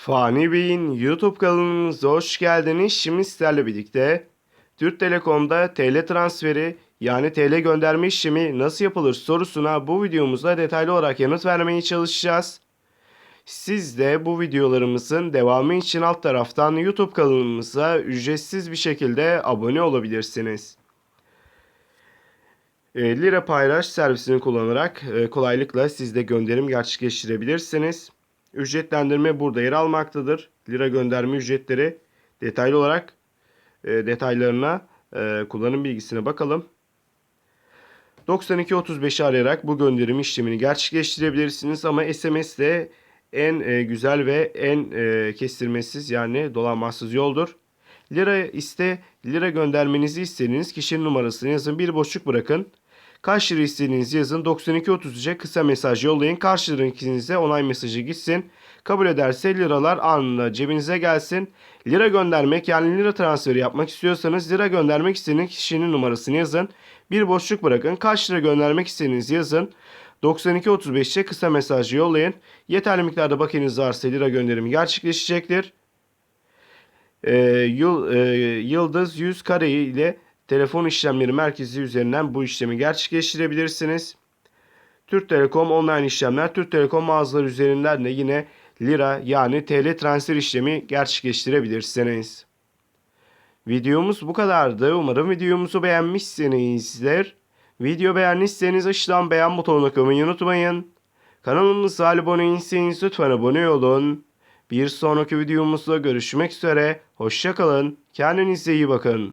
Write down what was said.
Fani Bey'in YouTube kanalımıza hoş geldiniz. Şimdi sizlerle birlikte Türk Telekom'da TL transferi yani TL gönderme işlemi nasıl yapılır sorusuna bu videomuzda detaylı olarak yanıt vermeye çalışacağız. Siz de bu videolarımızın devamı için alt taraftan YouTube kanalımıza ücretsiz bir şekilde abone olabilirsiniz. E, Lira paylaş servisini kullanarak e, kolaylıkla siz de gönderim gerçekleştirebilirsiniz. Ücretlendirme burada yer almaktadır. Lira gönderme ücretleri detaylı olarak e, detaylarına e, kullanım bilgisine bakalım. 9235'i arayarak bu gönderim işlemini gerçekleştirebilirsiniz ama SMS de en e, güzel ve en e, kestirmesiz yani dolanmazsız yoldur. Lira iste lira göndermenizi istediğiniz kişinin numarasını yazın bir boşluk bırakın. Kaç lira istediğinizi yazın 9233'e kısa mesaj yollayın. Karşılığınıza onay mesajı gitsin. Kabul ederse liralar anında cebinize gelsin. Lira göndermek yani lira transferi yapmak istiyorsanız lira göndermek istediğiniz kişinin numarasını yazın. Bir boşluk bırakın. Kaç lira göndermek istediğinizi yazın. 9235'e kısa mesajı yollayın. Yeterli miktarda bakiyeniz varsa lira gönderimi gerçekleşecektir. Ee, yıl, e, Yıldız 100 kare ile telefon işlemleri merkezi üzerinden bu işlemi gerçekleştirebilirsiniz. Türk Telekom online işlemler Türk Telekom mağazaları üzerinden de yine lira yani TL transfer işlemi gerçekleştirebilirsiniz. Videomuz bu kadardı. Umarım videomuzu beğenmişsinizdir. Video beğendiyseniz aşağıdan beğen butonuna kılmayı unutmayın. Kanalımıza abone değilseniz lütfen abone olun. Bir sonraki videomuzda görüşmek üzere. Hoşçakalın. Kendinize iyi bakın.